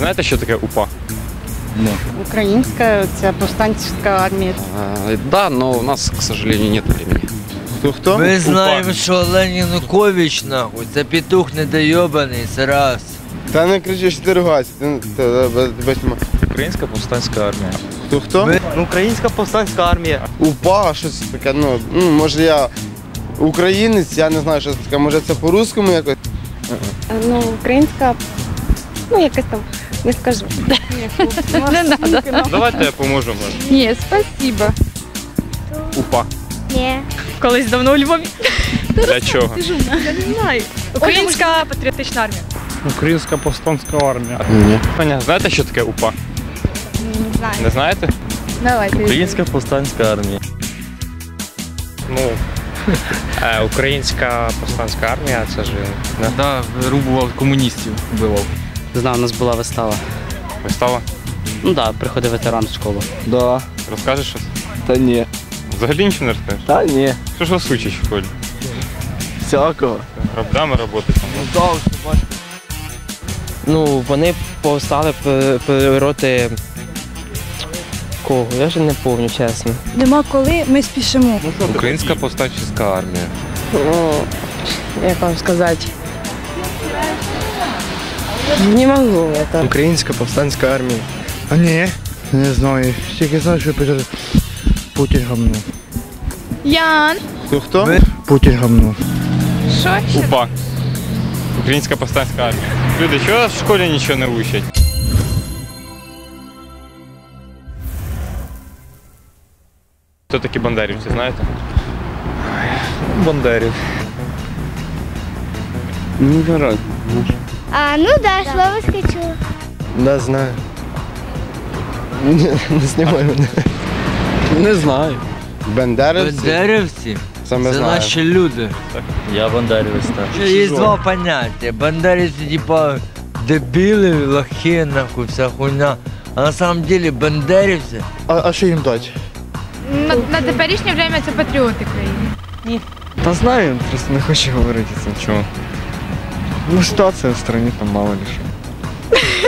Знаєте, що таке УПА? Українська ця повстанська армія. Э, да, но у нас, к сожалению, нет времени. Хто хто? Ми знаємо, що Олег Янукович, нахуй, це петух недойобаний, це раз. Та не кричи, що ти ругайся. Ти, ти, без- без ма- Українська повстанська армія. Хто хто? Ви- Українська повстанська армія. УПА, щось таке, ну, ну, може я українець, я не знаю, що це таке, може це по-русскому якось. Ну, українська, ну якась там, не скажу. Не надо. Давайте я поможу. Ні, спасибо. УПА. Ні. Колись давно у Львові. Для чого? Я не знаю. Українська патріотична армія. Українська повстанська армія. Ні. Понятно. Знаєте, що таке УПА? Не знаю. Не знаєте? Давайте. Українська повстанська армія. Ну, е, українська повстанська армія, це ж Да, вирубував комуністів, вбивав. Знав, у нас була вистава. Вистава? Ну так, да, приходив ветеран в школу. Да. Розкажеш щось? Та ні. Взагалі нічого не розкажеш? Та ні. Що ж вас учиш в школі? Всякого. Рабдами роботи там. Ну, да, вже, ну вони повстали проти кого? Я вже не пам'ятаю, чесно. Нема коли, ми спішимо. Українська повстанчеська армія. Ну, як вам сказати? Не можу это. Українська повстанська армія. А ні, не знаю. Тільки знаю, що Петр Путін гамно. Ян. Хто хто? Ви- Путін гамно. Що ще? УПА. Українська повстанська армія. Люди, чого вас в школі нічого не учать? Хто такі бандерівці, знаєте? Бандерів. Ну, гаразд. А, ну да, слово скачу. Да, знаю. Не, не знімай мене. Не знаю. Бендерівці? Бандерівці Саме це знаю. наші люди. Я бандерівець, так. Ще є два поняття. Бандерівці, типа, дебіли, лохи, нахуй, вся хуйня. А на самом деле бандерівці А, а що їм дати? На, на теперішнє время це патріоти країни. Та знаю, просто не хочу говорити це. Чому? Ну, ситуація в країні там мало ли що.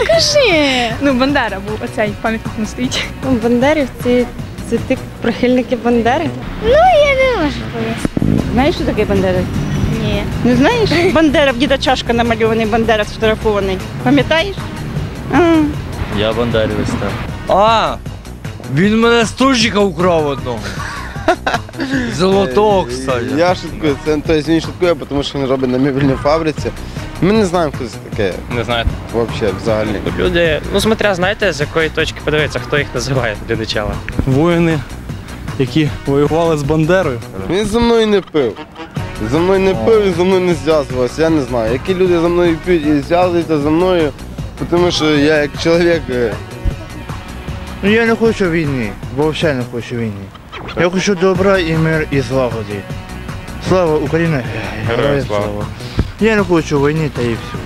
Кажи. Ну, Бандера був оцей пам'ятник не стоїть. Ну, бандерівці, це ти прихильники Бандери? Ну, я не можу пояснити. Знаєш, що таке бандерівці? Ні. Не знаєш? Бандера, в діда чашка намальований, Бандера сфотографований. Пам'ятаєш? А, Я бандерівець, так. А! Він мене з стульчика украв одного. Золотого, кстати. Я шуткую, це тобто він шуткує, тому що він робить на мебельній фабриці. Ми не знаємо, хто це таке Не знаєте. взагалі, взагалі. Люди, ну смотря, знаєте, з якої точки подивитися, хто їх називає для начала. Воїни, які воювали з Бандерою. Він зі мною не пив. За мною не пив і за мною не зв'язувався, я не знаю. Які люди за мною п'ють і зв'язуються за мною, тому що я як чоловік. е, Ну я не хочу війни, бо взагалі не хочу війни. Я хочу добра і мир і злагоди. Слава Україні! Героям слава. Я не хочу війни та і все.